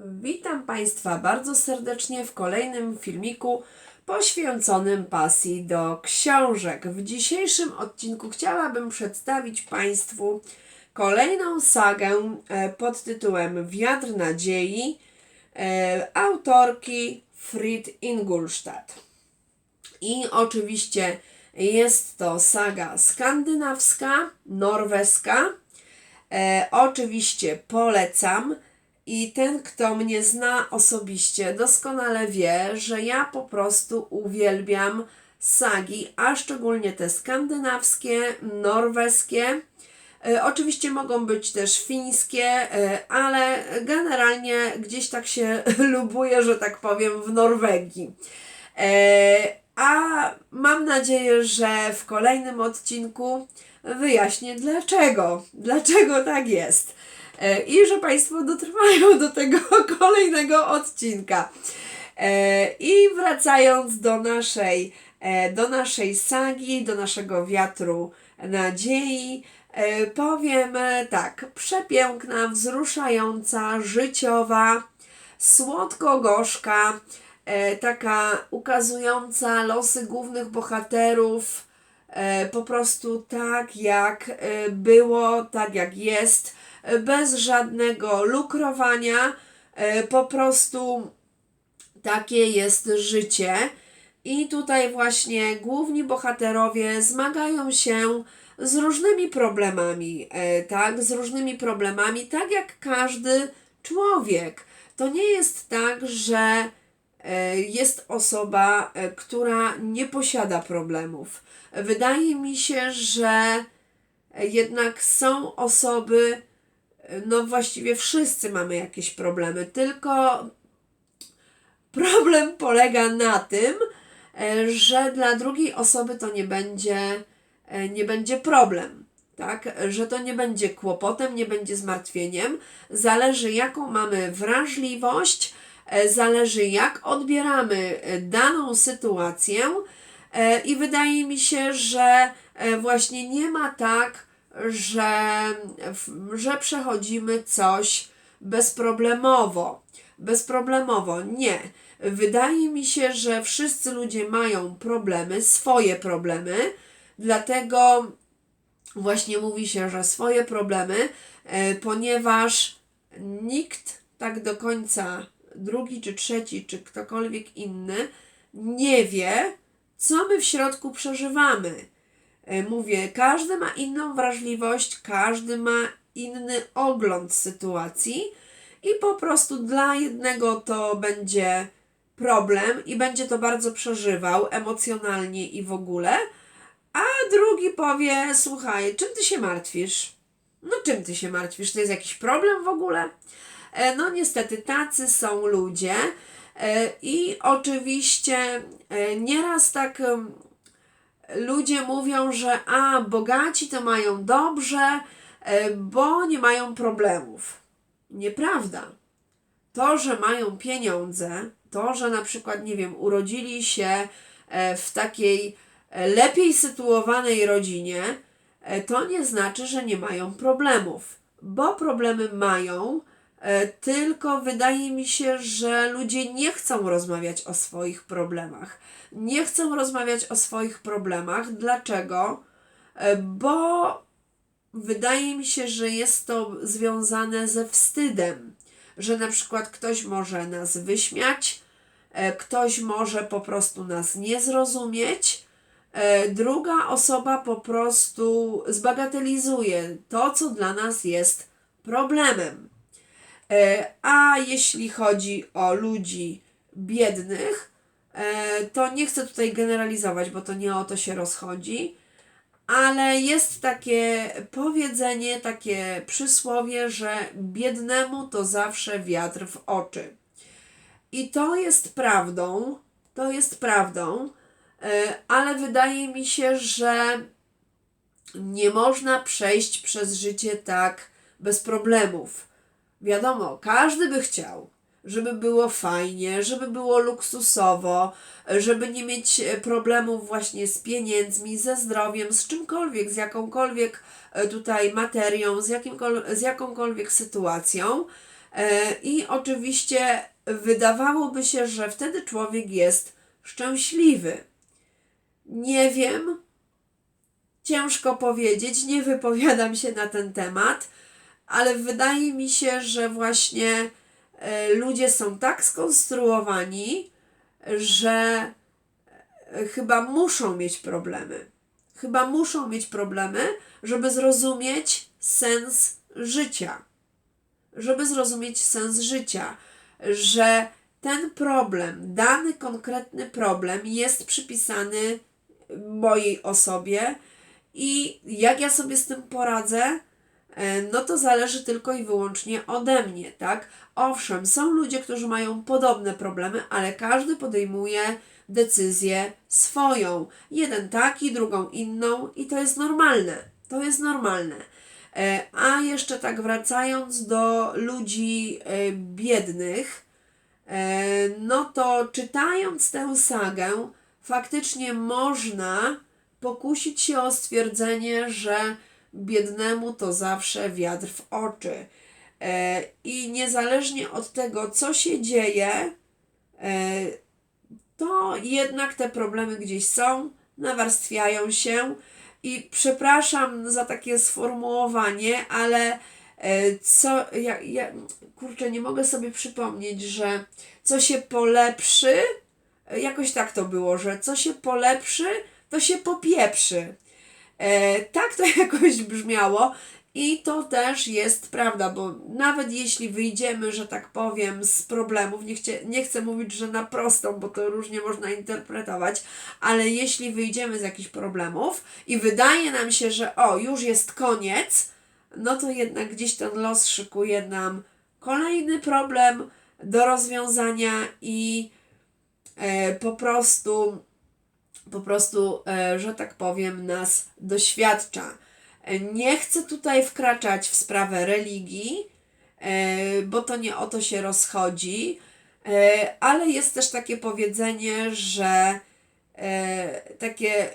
Witam Państwa bardzo serdecznie w kolejnym filmiku poświęconym pasji do książek. W dzisiejszym odcinku chciałabym przedstawić Państwu kolejną sagę e, pod tytułem Wiatr Nadziei e, autorki Frid Ingolstadt. I oczywiście jest to saga skandynawska, norweska. E, oczywiście polecam. I ten, kto mnie zna osobiście, doskonale wie, że ja po prostu uwielbiam sagi, a szczególnie te skandynawskie, norweskie. E, oczywiście mogą być też fińskie, e, ale generalnie gdzieś tak się lubuje, że tak powiem, w Norwegii. E, a mam nadzieję, że w kolejnym odcinku wyjaśnię dlaczego. Dlaczego tak jest. E, I że Państwo dotrwają do tego kolejnego odcinka. E, I wracając do naszej, e, do naszej sagi, do naszego wiatru nadziei, powiem tak, przepiękna, wzruszająca, życiowa, słodko-gorzka, taka ukazująca losy głównych bohaterów, po prostu tak jak było, tak jak jest bez żadnego lukrowania, e, po prostu takie jest życie. I tutaj właśnie główni bohaterowie zmagają się z różnymi problemami, e, tak, z różnymi problemami, tak jak każdy człowiek. To nie jest tak, że e, jest osoba, która nie posiada problemów. Wydaje mi się, że jednak są osoby, no właściwie wszyscy mamy jakieś problemy, tylko problem polega na tym, e, że dla drugiej osoby to nie będzie, e, nie będzie problem, tak? Że to nie będzie kłopotem, nie będzie zmartwieniem. Zależy, jaką mamy wrażliwość, e, zależy, jak odbieramy daną sytuację. I wydaje mi się, że właśnie nie ma tak, że, że przechodzimy coś bezproblemowo. Bezproblemowo nie. Wydaje mi się, że wszyscy ludzie mają problemy, swoje problemy, dlatego właśnie mówi się, że swoje problemy, e, ponieważ nikt tak do końca, drugi czy trzeci, czy ktokolwiek inny, nie wie, co my w środku przeżywamy E, mówię, każdy ma inną wrażliwość, każdy ma inny ogląd sytuacji i po prostu dla jednego to będzie problem i będzie to bardzo przeżywał emocjonalnie i w ogóle, a drugi powie: Słuchaj, czym ty się martwisz? No, czym ty się martwisz? To jest jakiś problem w ogóle? E, no, niestety, tacy są ludzie. E, I oczywiście nieraz tak ludzie mówią, że a, bogaci to mają dobrze, e, bo nie mają problemów. Nieprawda. To, że mają pieniądze, to, że na przykład, nie wiem, urodzili się e, w takiej e, lepiej sytuowanej rodzinie, to nie znaczy, że nie mają problemów, bo problemy mają, tylko wydaje mi się, że ludzie nie chcą rozmawiać o swoich problemach nie chcą rozmawiać o swoich problemach. Dlaczego? E, bo wydaje mi się, że jest to związane ze wstydem, że na przykład ktoś może nas wyśmiać, e, ktoś może po prostu nas nie zrozumieć, e, druga osoba po prostu zbagatelizuje to, co dla nas jest problemem. A jeśli chodzi o ludzi biednych, E, to nie chcę tutaj generalizować, bo to nie o to się rozchodzi, ale jest takie powiedzenie, takie przysłowie, że biednemu to zawsze wiatr w oczy. I to jest prawdą, to jest prawdą, e, ale wydaje mi się, że nie można przejść przez życie tak bez problemów. Wiadomo, każdy by chciał, żeby było fajnie, żeby było luksusowo, żeby nie mieć e, problemów właśnie z pieniędzmi, ze zdrowiem, z czymkolwiek, z jakąkolwiek e, tutaj materią, z, jakimkol- z jakąkolwiek sytuacją. E, I oczywiście wydawałoby się, że wtedy człowiek jest szczęśliwy. Nie wiem, ciężko powiedzieć, nie wypowiadam się na ten temat, ale wydaje mi się, że właśnie e, ludzie są tak skonstruowani, że e, chyba muszą mieć problemy. Chyba muszą mieć problemy, żeby zrozumieć sens życia. Żeby zrozumieć sens życia, że ten problem, dany konkretny problem jest przypisany mojej osobie i jak ja sobie z tym poradzę, no to zależy tylko i wyłącznie ode mnie, tak? Owszem, są ludzie, którzy mają podobne problemy, ale każdy podejmuje decyzję swoją. Jeden taki, drugą inną i to jest normalne. To jest normalne. E, A jeszcze tak wracając do ludzi e, biednych, e, no to czytając tę sagę, faktycznie można pokusić się o stwierdzenie, że biednemu to zawsze wiatr w oczy. E, I niezależnie od tego, co się dzieje, e, to jednak te problemy gdzieś są, nawarstwiają się. I przepraszam za takie sformułowanie, ale e, co, ja, ja, kurczę, nie mogę sobie przypomnieć, że co się polepszy, jakoś tak to było, że co się polepszy, to się popieprzy. E, tak to jakoś brzmiało i to też jest prawda, bo nawet jeśli wyjdziemy, że tak powiem, z problemów, nie, chcie, nie chcę mówić, że na prostą, bo to różnie można interpretować, ale jeśli wyjdziemy z jakichś problemów i wydaje nam się, że o, już jest koniec, no to jednak gdzieś ten los szykuje nam kolejny problem do rozwiązania i e, po prostu po prostu, e, że tak powiem, nas doświadcza. E, Nie chcę tutaj wkraczać w sprawę religii, e, bo to nie o to się rozchodzi, ale jest też takie powiedzenie, że takie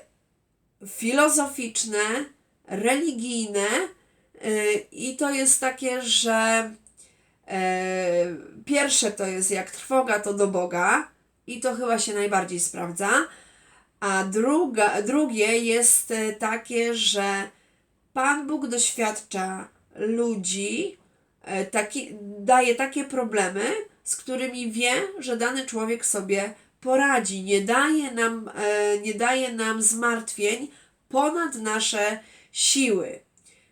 filozoficzne, religijne i to jest takie, że pierwsze to jest jak trwoga to do Boga i to chyba się najbardziej sprawdza. A druga, drugie jest e, takie, że Pan Bóg doświadcza ludzi, e, taki, daje takie problemy, z którymi wie, że dany człowiek sobie poradzi. Nie daje nam, e, nie daje nam zmartwień ponad nasze siły.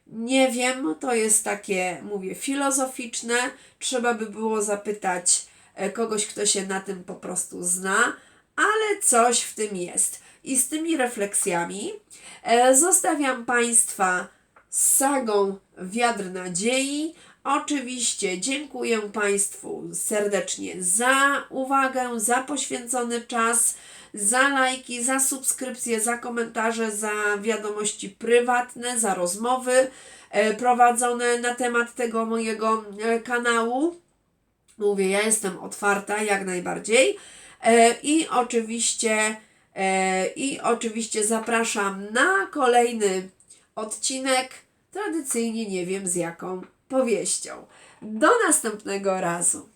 Nie wiem, to jest takie, mówię, filozoficzne. Trzeba by było zapytać kogoś, kto się na tym po prostu zna, ale coś w tym jest. I z tymi refleksjami e, zostawiam Państwa z sagą Wiatr Nadziei. Oczywiście dziękuję Państwu serdecznie za uwagę, za poświęcony czas, za lajki, za subskrypcje, za komentarze, za wiadomości prywatne, za rozmowy e, prowadzone na temat tego mojego e, kanału. Mówię, ja jestem otwarta jak najbardziej. E, I oczywiście, e, i oczywiście zapraszam na kolejny odcinek. Tradycyjnie nie wiem z jaką powieścią. Do następnego razu.